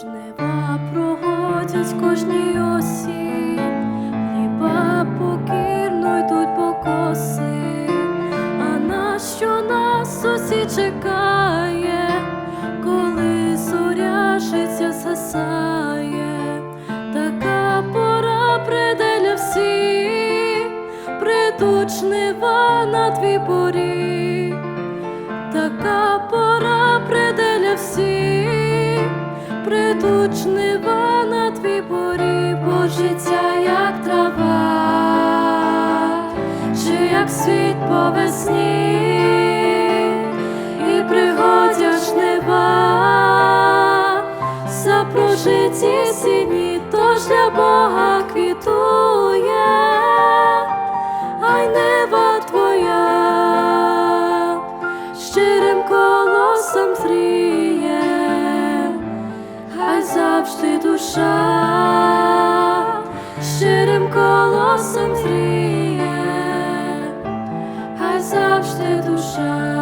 Жнива проходять кожній осі, хліба покірно йдуть покоси, а на що нас усі чекає, коли зоряжиться, засає, така пора прийде для всіх, придуть жнива на твій порі, така пора прийде для всіх прийдуть жнива на твій поріг, бо як трава, чи як світ по весні, і пригодять жнива, запрожиті сіні, тож для Бога квітує, завжди душа, щирим колосом зріє, хай завжди душа.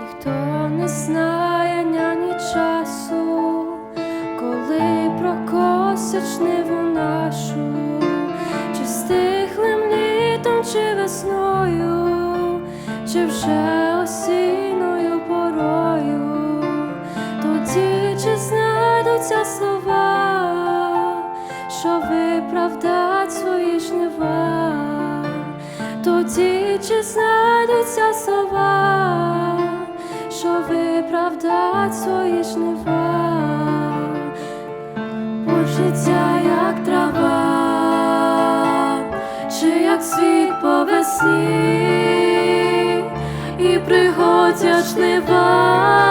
Ніхто не знає няні часу, коли прокосять жниву нашу, тоді чи знайдуться слова, що виправдать свої жнива, тоді чи знайдуться слова, що виправдать свої жнива, бо життя як трава, чи як світ по весні, і пригодять жнива,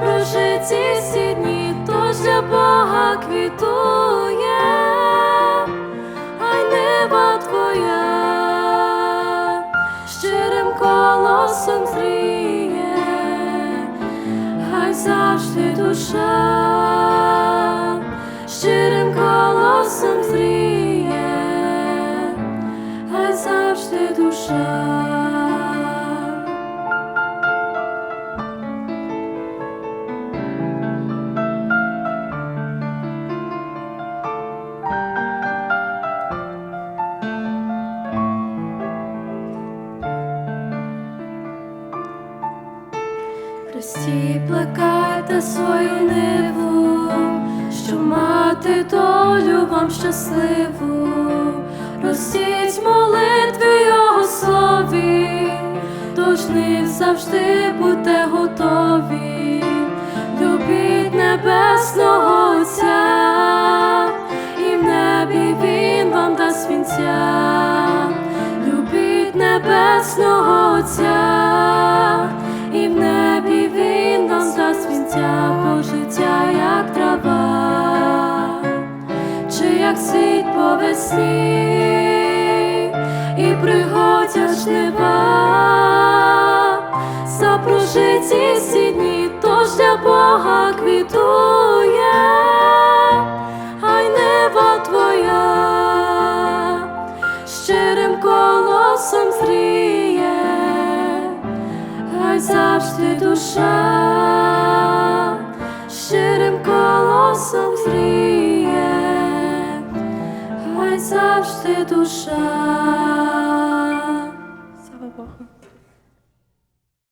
запрожиті всі дні, тож для Бога квітує, ай нева твоя, щирим колосом зріє, хай завжди душа, щирим колосом зріє, хай завжди душа. Христі плекайте свою ниву, що мати долю вам щасливу, ростіть молитви Його слові, жнив завжди будьте готові, любіть небесного Отця, і в небі Він вам дасть вінця, любіть небесного як світ по весні, і пригодять жнива, запрожиті всі дні, тож для Бога квітує, ай нева твоя, щирим колосом зріє. Хай завжди душа, щирим колосом зріє, хай завжди душа. Слава Богу.